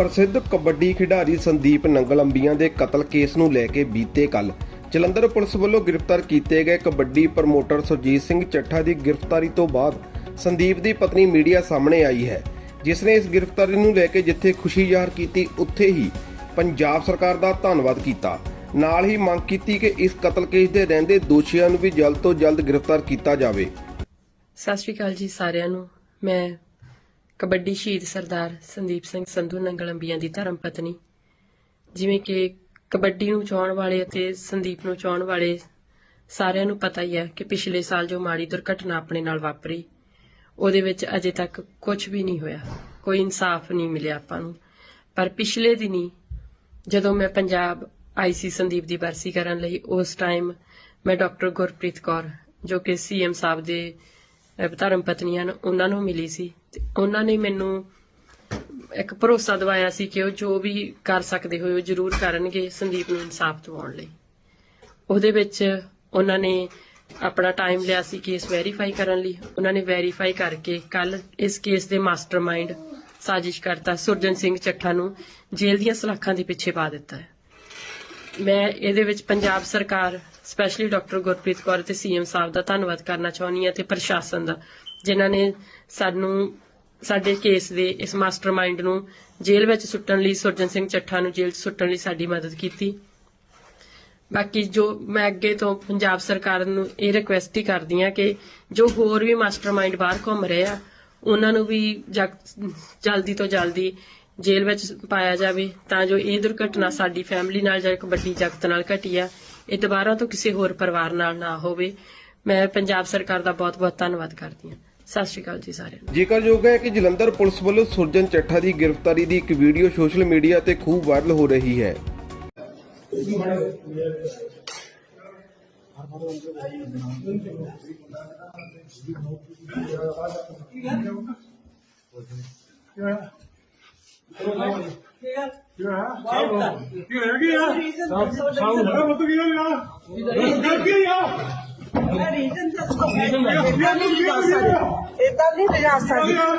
ਪ੍ਰਸਿੱਧ ਕਬੱਡੀ ਖਿਡਾਰੀ ਸੰਦੀਪ ਨੰਗਲੰਬੀਆਂ ਦੇ ਕਤਲ ਕੇਸ ਨੂੰ ਲੈ ਕੇ ਬੀਤੇ ਕੱਲ ਜਲੰਧਰ ਪੁਲਿਸ ਵੱਲੋਂ ਗ੍ਰਿਫਤਾਰ ਕੀਤੇ ਗਏ ਕਬੱਡੀ ਪ੍ਰਮੋਟਰ ਸੁਰਜੀਤ ਸਿੰਘ ਚੱਠਾ ਦੀ ਗ੍ਰਿਫਤਾਰੀ ਤੋਂ ਬਾਅਦ ਸੰਦੀਪ ਦੀ ਪਤਨੀ ਮੀਡੀਆ ਸਾਹਮਣੇ ਆਈ ਹੈ, ਜਿਸ ਨੇ ਇਸ ਗ੍ਰਿਫਤਾਰੀ ਨੂੰ ਲੈ ਕੇ ਜਿੱਥੇ ਖੁਸ਼ੀ ਜ਼ਾਹਰ ਕੀਤੀ, ਉੱਥੇ ਹੀ ਪੰਜਾਬ ਸਰਕਾਰ ਦਾ ਧੰਨਵਾਦ ਕੀਤਾ। ਨਾਲ ਹੀ ਮੰਗ ਕੀਤੀ ਕਿ ਇਸ ਕਤਲ ਕੇਸ ਦੇ ਰਹਿੰਦੇ ਦੋਸ਼ੀਆਂ ਨੂੰ ਵੀ ਜਲਦ ਤੋਂ ਜਲਦ ਗ੍ਰਿਫਤਾਰ ਕੀਤਾ ਜਾਵੇ। ਸਤਿ ਸ਼੍ਰੀ ਅਕਾਲ ਜੀ ਸਾਰਿਆਂ ਨੂੰ। ਮੈਂ ਕਬੱਡੀ ਸ਼ਹੀਦ ਸਰਦਾਰ ਸੰਦੀਪ ਸਿੰਘ ਸੰਧੂ ਨੰਗਲ ਅੰਬੀਆਂ ਦੀ ਧਰਮ ਪਤਨੀ। ਜਿਵੇਂ ਕਿ ਕਬੱਡੀ ਨੂੰ ਚਾਹਣ ਵਾਲੇ ਅਤੇ ਸੰਦੀਪ ਨੂੰ ਚਾਹਣ ਵਾਲੇ ਸਾਰਿਆਂ ਨੂੰ ਪਤਾ ਹੀ ਹੈ ਕਿ ਪਿਛਲੇ ਸਾਲ ਜੋ ਮਾੜੀ ਦੁਰਘਟਨਾ ਆਪਣੇ ਨਾਲ ਵਾਪਰੀ, ਉਹਦੇ ਵਿੱਚ ਅਜੇ ਤੱਕ ਕੁਝ ਵੀ ਨਹੀਂ ਹੋਇਆ। ਕੋਈ ਇਨਸਾਫ ਨਹੀਂ ਮਿਲਿਆ ਆਪਾਂ ਨੂੰ। ਪਰ ਪਿਛਲੇ ਦਿਨੀ ਜਦੋਂ ਮੈਂ ਪੰਜਾਬ ਆਈ ਸੀ ਸੰਦੀਪ ਦੀ ਬਰਸੀ ਕਰਨ ਲਈ, ਉਸ ਟਾਈਮ ਮੈਂ ਡਾਕਟਰ ਗੁਰਪ੍ਰੀਤ ਕੌਰ, ਜੋ ਕਿ ਸੀਐਮ ਸਾਹਿਬ ਦੇ ਧਰਮ ਪਤਨੀਆਂ ਨੇ ਉਹਨਾਂ ਨੂੰ ਮਿਲੀ ਸੀ। ਤੇ ਉਹਨਾਂ ਨੇ ਮੈਨੂੰ ਇੱਕ ਭਰੋਸਾ ਦਿਵਾਇਆ ਸੀ ਕਿ ਉਹ ਜੋ ਵੀ ਕਰ ਸਕਦੇ ਹੋਏ ਉਹ ਜ਼ਰੂਰ ਕਰਨਗੇ ਸੰਦੀਪ ਨੂੰ ਇਨਸਾਫ ਦਿਵਾਉਣ ਲਈ। ਉਹਦੇ ਵਿੱਚ ਉਹਨਾਂ ਨੇ ਆਪਣਾ ਟਾਈਮ ਲਿਆ ਸੀ ਕੇਸ ਵੈਰੀਫਾਈ ਕਰਨ ਲਈ। ਉਹਨਾਂ ਨੇ ਵੈਰੀਫਾਈ ਕਰਕੇ ਕੱਲ ਇਸ ਕੇਸ ਦੇ ਮਾਸਟਰਮਾਈਂਡ ਸਾਜ਼ਿਸ਼ ਕਰਤਾ ਸੁਰਜਨ ਸਿੰਘ ਚੱਠਾ ਨੂੰ, ਜੇਲ੍ਹ ਦੀਆਂ ਸਲਾਖਾਂ ਦੇ ਪਿੱਛੇ ਪਾ ਦਿੱਤਾ ਹੈ। ਮੈਂ ਇਹਦੇ ਵਿੱਚ ਪੰਜਾਬ ਸਰਕਾਰ ਸਪੈਸ਼ਲੀ ਡਾਕਟਰ ਗੁਰਪ੍ਰੀਤ ਕੌਰ ਤੇ ਸੀਐਮ ਸਾਹਿਬ ਦਾ ਧੰਨਵਾਦ ਕਰਨਾ ਚਾਹੁੰਦੀ ਹਾਂ ਤੇ ਪ੍ਰਸ਼ਾਸਨ ਦਾ। ਜਿਨ੍ਹਾਂ ਨੇ ਸਾਨੂੰ, ਸਾਡੇ ਕੇਸ ਦੇ ਇਸ ਮਾਸਟਰਮਾਈਂਡ ਨੂੰ ਜੇਲ੍ਹ ਵਿੱਚ ਸੁੱਟਣ ਲਈ ਸੁਰਜਨ ਸਿੰਘ ਚੱਠਾ ਨੂੰ ਜੇਲ੍ਹ 'ਚ ਸੁੱਟਣ ਲਈ ਸਾਡੀ ਮਦਦ ਕੀਤੀ। ਬਾਕੀ ਜੋ ਮੈਂ ਅੱਗੇ ਤੋਂ ਪੰਜਾਬ ਸਰਕਾਰ ਨੂੰ ਇਹ ਰਿਕੁਐਸਟ ਹੀ ਕਰਦੀ ਆ ਕਿ ਜੋ ਹੋਰ ਵੀ ਮਾਸਟਰਮਾਈਂਡ ਬਾਹਰ ਘੁੰਮ ਰਹੇ ਆ, ਉਹਨਾਂ ਨੂੰ ਵੀ ਜਗ- ਜਲਦੀ ਤੋਂ ਜਲਦੀ ਜੇਲ੍ਹ ਵਿੱਚ ਪਾਇਆ ਜਾਵੇ ਤਾਂ ਜੋ ਇਹ ਦੁਰਘਟਨਾ ਸਾਡੀ ਫੈਮਿਲੀ ਨਾਲ ਜਾਂ ਇੱਕ ਵੱਡੀ ਜਗਤ ਨਾਲ ਘਟੀ ਆ, ਇਹ ਦੁਬਾਰਾ ਤੋਂ ਕਿਸੇ ਹੋਰ ਪਰਿਵਾਰ ਨਾਲ ਨਾ ਹੋਵੇ। ਮੈਂ ਪੰਜਾਬ ਸਰਕਾਰ ਦਾ ਬਹੁਤ-ਬਹੁਤ ਧੰਨਵਾਦ ਕਰਦੀ ਹਾਂ। ਸਤਿ ਸ਼੍ਰੀ ਅਕਾਲ ਜੀ ਸਾਰਿਆਂ ਨੂੰ। ਜ਼ਿਕਰਯੋਗ ਹੈ ਕਿ ਜਲੰਧਰ ਪੁਲਿਸ ਵੱਲੋਂ ਸੁਰਜਨ ਚੱਠਾ ਦੀ ਗ੍ਰਿਫਤਾਰੀ ਦੀ ਇੱਕ ਵੀਡੀਓ ਸੋਸ਼ਲ ਮੀਡੀਆ ਤੇ ਖੂਬ ਵਾਇਰਲ ਹੋ ਰਹੀ ਹੈ। ਇਦਾਂ ਨਹੀਂ ਲਿਜਾ ਸਕਦੀ ਰੀਜਨ